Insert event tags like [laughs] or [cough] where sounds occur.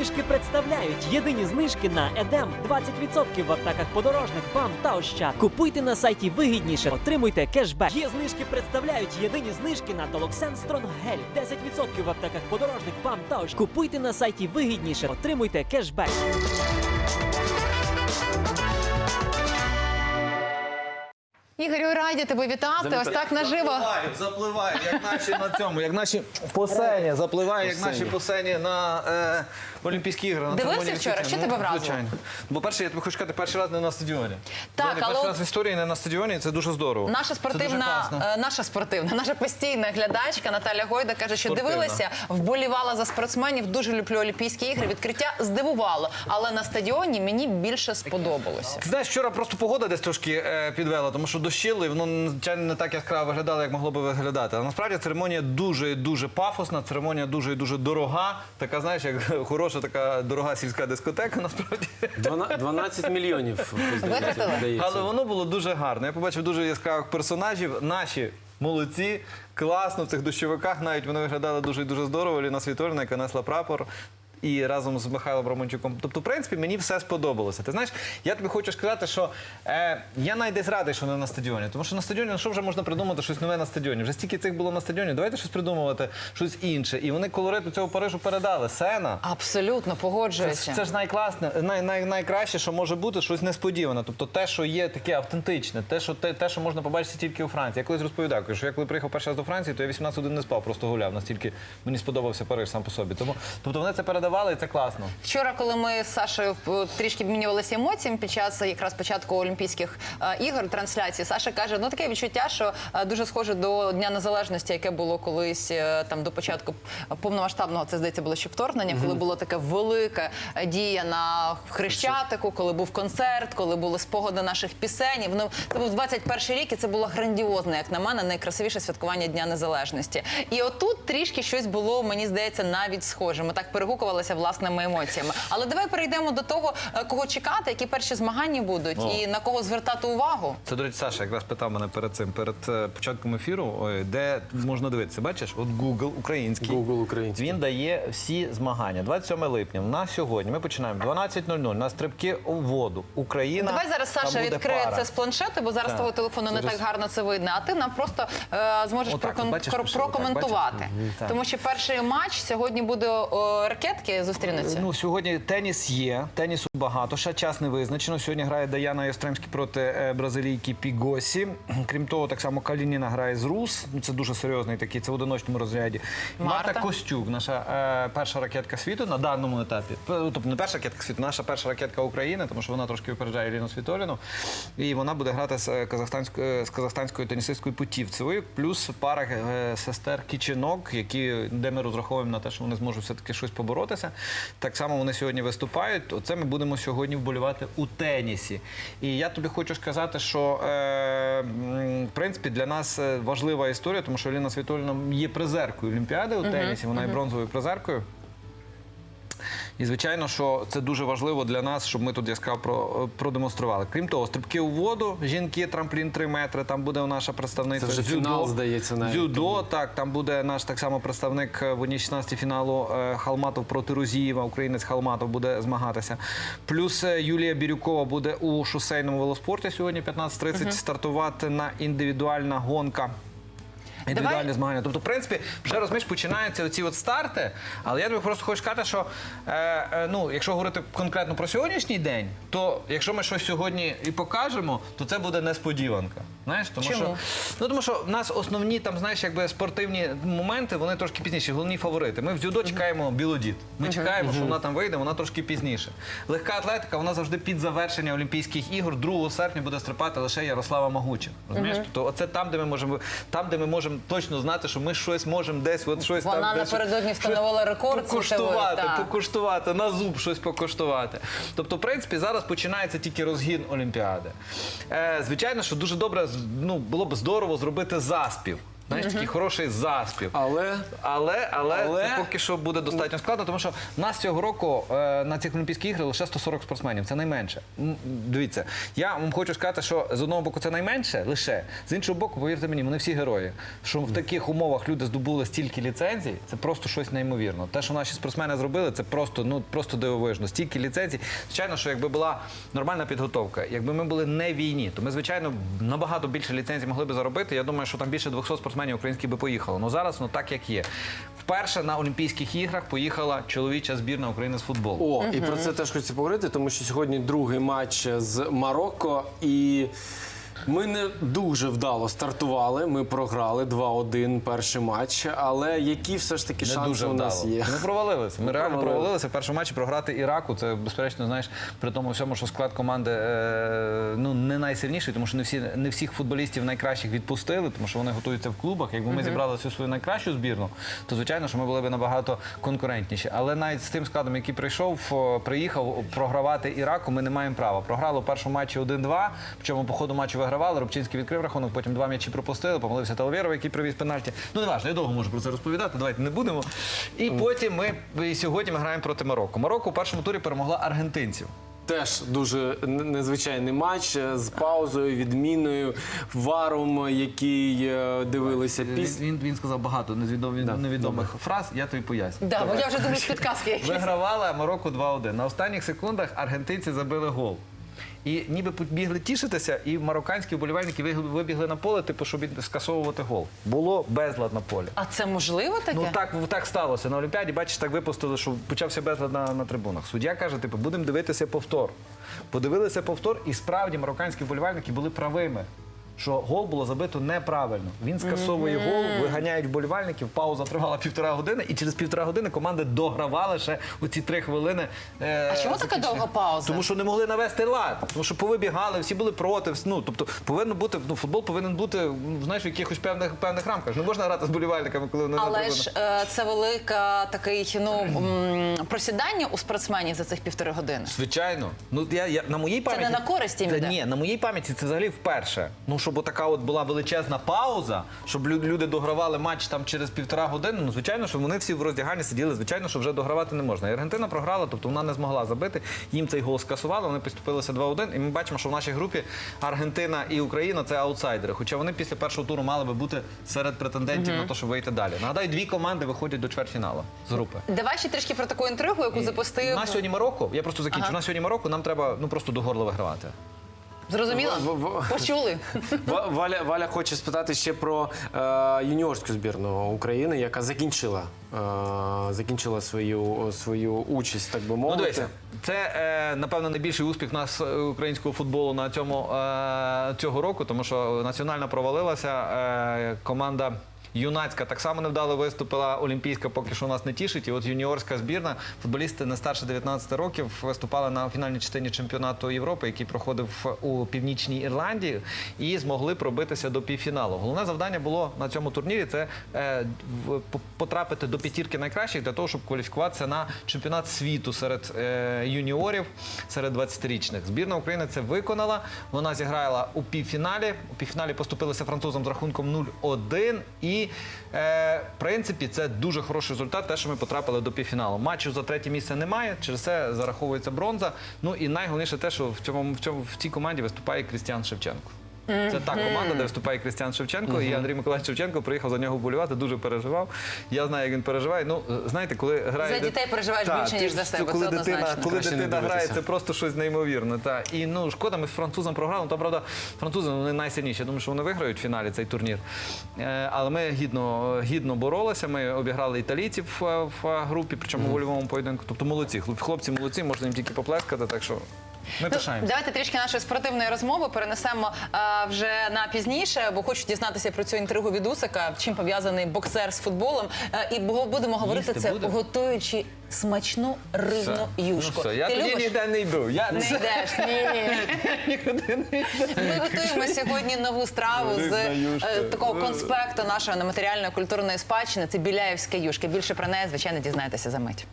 знижки представляють єдині знижки на Едем 20% в аптеках подорожних БАМ та Ощад. Купуйте на сайті вигідніше, отримуйте кешбек. Є знижки представляють єдині знижки на Толоксен Стронгель 10% в аптеках подорожних БАМ та Ощад. Купуйте на сайті вигідніше, отримуйте кешбек. Ігорю, раді тебе вітати. Ось так наживо. Запливають, запливають, як наші на цьому, як наші посені, запливають, як наші посені на е, Олімпійські ігри. На Дивився церемонії вчора? відкриття. Що тебе вразило? Звичайно. Бо перше, я тобі хочу сказати, перший раз не на стадіоні. Так, Взагалі, але перший от- раз в історії не на стадіоні, і це дуже здорово. Наша Це дуже спортивна, класно. е, наша спортивна, наша постійна глядачка Наталя Гойда каже, що Спортивна. дивилася, вболівала за спортсменів. Дуже люблю Олімпійські ігри. Відкриття здивувало, але на стадіоні мені більше сподобалося. Ти знаєш, вчора просто погода десь трошки е, підвела, тому що дощило, і воно звичайно не так яскраво виглядало, як могло би виглядати. Але насправді церемонія дуже і дуже пафосна, церемонія дуже і дуже дорога. Така, знаєш, як [laughs] хороша така дорога сільська дискотека, насправді. Двана- 12 мільйонів здається. Але воно було дуже гарно. Я побачив дуже яскравих персонажів. Наші молодці, класно в цих дощовиках. Навіть вони виглядали дуже дуже здорово. Ліна Світоліна, яка несла прапор. І разом з Михайлом Романчуком. Тобто, в принципі, мені все сподобалося. Ти знаєш, я тобі хочу сказати, що е, я навіть десь радий, що не на стадіоні. Тому що на стадіоні, ну що вже можна придумати щось нове на стадіоні? Вже стільки цих було на стадіоні. Давайте щось придумувати, щось інше. І вони колориту цього Парижу передали. Сена. Абсолютно погоджуюся. ж- це ж найкласне, най, най, найкраще, що може бути, щось несподіване. Тобто те, що є таке автентичне, те, що те, те, що можна побачити тільки у Франції. Я колись розповідав, що я коли приїхав перший раз до Франції, то я 18 годин не спав, просто гуляв. Настільки мені сподобався Париж сам по собі. Тому тобто вони це передавали, і це класно. Вчора, коли ми з Сашою трішки обмінювалися емоціями під час якраз початку Олімпійських е, ігор трансляції, Саша каже: ну таке відчуття, що е, дуже схоже до Дня Незалежності, яке було колись е, там до початку повномасштабного, це здається було ще вторгнення, коли була така велика дія на Хрещатику, коли був концерт, коли були спогади наших пісень. Воно це був 21 рік, і це було грандіозне, як на мене, найкрасивіше святкування Дня Незалежності. І отут трішки щось було, мені здається, навіть схоже. Ми так перегукувалися власними емоціями. Але давай перейдемо до того, е, кого чекати, які перші змагання будуть, О. і на кого звертати увагу. Це, до речі, Саша якраз питав мене перед цим, перед е, початком ефіру, де можна дивитися. Бачиш, от Google український. Google український. Він дає всі змагання. 27 липня. На сьогодні ми починаємо 12.00 на стрибки у воду. Україна. Давай зараз Саша відкриє пара. це з планшету, бо зараз Так. того телефону не Зараз. так гарно це видно. А ти нам просто е, зможеш Отак, прокон- бачиш, прокоментувати. так. Тому що перший матч сьогодні буде о, ракетки зустрінуться. Ну, сьогодні теніс є, тенісу багато, ще час не визначено. Сьогодні грає Даяна Ястремський проти е, бразилійки Пігосі. Крім того, так само Калініна грає з Рус. Ну, Це дуже серйозний такий, це в одиночному розряді. Марта. Марта Костюк, наша е, перша ракетка світу на даному етапі. Тобто не перша ракетка світу, наша перша ракетка України, тому що вона трошки випереджає Ліну Світоліну. І вона буде грати з е, казахстанською, з казахстанською тенісисткою Путівцевою, плюс пара е, сестер Кіченок, які, де ми розраховуємо на те, що вони зможуть все-таки щось поборотися. Так само вони сьогодні виступають. Оце ми будемо сьогодні вболівати у тенісі. І я тобі хочу сказати, що е, в принципі для нас е, важлива історія, тому що Ліна Світоліна є призеркою Олімпіади у тенісі, вона є бронзовою призеркою. І звичайно, що це дуже важливо для нас, щоб ми тут яскраво про, продемонстрували. Крім того, стрибки у воду, жінки, трамплін 3 метри. Там буде наша представниця Це вже дзюдо. фінал, здається, навіть. Дзюдо, так, там буде наш так само представник е, в одній 16 фіналу е, Халматов проти Рузієва. Українець Халматов буде змагатися. Плюс е, Юлія Бірюкова буде у шосейному велоспорті сьогодні 15.30 стартувати на індивідуальна гонка. Індивідуальні змагання. Тобто, в принципі, вже розумієш, починаються оці от старти. Але я тобі просто хочу сказати, що е, е, ну, якщо говорити конкретно про сьогоднішній день, то якщо ми щось сьогодні і покажемо, то це буде несподіванка. Знаєш, тому Чому? що ну тому що в нас основні там, знаєш, якби спортивні моменти, вони трошки пізніші, головні фаворити. Ми в дзюдо чекаємо білодід. Ми чекаємо, що вона там вийде, вона трошки пізніше. Легка атлетика, вона завжди під завершення Олімпійських ігор. 2 серпня буде стрибати лише Ярослава Магуча. Розумієш? Тобто, оце там, де ми можемо, там, де ми можемо точно знати, що ми щось можемо десь, от щось Вона там десь- напередодні встановила рекорд Покуштувати, світовий, так. покуштувати, на зуб щось покуштувати. Тобто, в принципі, зараз починається тільки розгін Олімпіади. Е, звичайно, що дуже добре ну, було б здорово зробити заспів. Знаєш, такий хороший заспів. Але Але, але, Але- це поки що буде достатньо складно, тому що нас цього року е, на цих Олімпійських іграх лише 140 спортсменів. Це найменше. М, Дивіться, я вам хочу сказати, що з одного боку це найменше лише, з іншого боку, повірте мені, вони всі герої. Що в таких умовах люди здобули стільки ліцензій, це просто щось неймовірно. Те, що наші спортсмени зробили, це просто ну просто дивовижно. Стільки ліцензій. Звичайно, що якби була нормальна підготовка, якби ми були не в війні, то ми звичайно набагато більше ліцензій могли би заробити. Я думаю, що там більше 200 спортсменів українських би поїхало. Ну зараз ну так як є. Вперше на Олімпійських іграх поїхала чоловіча збірна України з футболу. О, і про це теж хочеться поговорити, тому що сьогодні другий матч з Марокко, і ми не дуже вдало стартували. Ми програли 2-1 перший матч. Але які все ж таки Не шанси дуже у нас вдало. є? Ми провалилися. Ми реально провалилися. провалилися в першому матчі програти Іраку. Це безперечно, знаєш, при тому всьому, що склад команди е, ну не найсильніший, тому що не всі не всіх футболістів найкращих відпустили, тому що вони готуються в клубах. Якби ми зібрали всю свою найкращу збірну, то звичайно, що ми були б набагато конкурентніші. Але навіть з тим складом, який прийшов, приїхав програвати Іраку, ми не маємо права. Програли у першому матчі 1-2, причому по ходу матчу вигравали. Рубчинський відкрив рахунок, потім два м'ячі пропустили, помилився Таловєров, який привіз пенальті. Ну не важливо, я довго можу про це розповідати. Давайте не будемо. І потім ми і сьогодні ми граємо проти Марокко. Марокко у першому турі перемогла аргентинців. Теж дуже незвичайний матч е, з паузою, відміною, варом, який е, дивилися Він, після. він, він сказав багато невідомих, Да, невідомих фраз. Я тобі поясню. Да, бо я вже думаю, підказки якісь. Вигравала Марокко 2-1. На останніх секундах аргентинці забили гол. І ніби побігли тішитися, і марокканські вболівальники вибігли на поле, типу, щоб скасовувати гол. Було безлад на полі. А це можливо таке? Ну так, так сталося. На Олімпіаді, бачиш, так випустили, що почався безлад на, на трибунах. Суддя каже, типу, будемо дивитися повтор. Подивилися повтор, і справді марокканські вболівальники були правими. Що гол було забито неправильно. Він скасовує гол, виганяють вболівальників. Пауза тривала півтора години, і через півтора години команди догравали ще у ці три хвилини. е, А чому така довга пауза? Тому що не могли навести лад, тому що повибігали, всі були проти. Ну тобто повинно бути ну, футбол повинен бути ну, знаєш, в якихось певних певних рамках. Не можна грати з болівальниками, коли вони на Але трибунах. ж е, це велика такий ну м, просідання у спортсменів за цих півтори години. Звичайно. Ну я, я на моїй пам'яті не на користь їм Та? Ні, на моїй пам'яті це взагалі вперше. Ну щоб така от була величезна пауза, щоб люди догравали матч там через півтора години. Ну звичайно, що вони всі в роздягальні сиділи. Звичайно, що вже догравати не можна. І Аргентина програла, тобто вона не змогла забити. Їм цей гол скасували. Вони поступилися 2-1. І ми бачимо, що в нашій групі Аргентина і Україна це аутсайдери. Хоча вони після першого туру мали би бути серед претендентів на те, щоб вийти далі. Нагадаю, дві команди виходять до чвертьфіналу з групи. Давай ще трішки про таку інтригу, яку запустив. На сьогодні Марокко, я просто закінчу. Ага. На сьогодні Марокко нам треба ну просто до горла вигравати. Зрозуміло? В- в- Почули. Ва- Валя, Валя хоче спитати ще про е, юніорську збірну України, яка закінчила, е, закінчила свою, свою участь, так би Ну, мовити. дивися, це е, напевно найбільший успіх нас е, українського футболу на цьому е, цього року, тому що національна провалилася. Е, команда. Юнацька так само невдало виступила. Олімпійська поки що нас не тішить. І от юніорська збірна, футболісти не старше 19 років, виступали на фінальній частині чемпіонату Європи, який проходив у північній Ірландії, і змогли пробитися до півфіналу. Головне завдання було на цьому турнірі це е, потрапити до п'ятірки найкращих для того, щоб кваліфікуватися на чемпіонат світу серед е, юніорів, серед 20-річних. Збірна України це виконала. Вона зіграла у півфіналі. У півфіналі поступилися французам з рахунком 0-1. І е, в принципі це дуже хороший результат, те, що ми потрапили до півфіналу. Матчу за третє місце немає. Через це зараховується бронза. Ну і найголовніше те, що в цьому в цьому в цій команді виступає Крістіан Шевченко. Це та команда, де виступає Крістіан Шевченко, і Андрій Миколаївич Шевченко приїхав за нього вболівати, дуже переживав. Я знаю, як він переживає. Ну, знаєте, коли грає. За дітей переживаєш Та, більше, ніж за себе, Коли це дитина, однозначно. коли Краще дитина грає, це просто щось неймовірне. Та. І ну, шкода, ми з французом програли. Ну, Та правда, французи вони найсильніші. Я думаю, що вони виграють в фіналі цей турнір. Е, але ми гідно, гідно боролися. Ми обіграли італійців в, в групі, причому в вольовому поєдинку. Тобто молодці. Хлопці молодці, можна їм тільки поплескати. Так що ми Ну, пишаємося. давайте трішки нашої спортивної розмови перенесемо е, вже на пізніше, бо хочу дізнатися про цю інтригу від Усика, чим пов'язаний боксер з футболом. Е, і бу- будемо говорити Їсти це, будемо? готуючи смачну рибну Все. юшку. Ну, все. Я Ти тоді любиш? ніде не йду. Я Не йдеш, ні. [laughs] нікуди не йду. Ми готуємо сьогодні нову страву з Рибна е, такого конспекту нашої нематеріальної культурної спадщини. Це біляєвська юшка. Більше про неї, звичайно, дізнаєтеся за мить.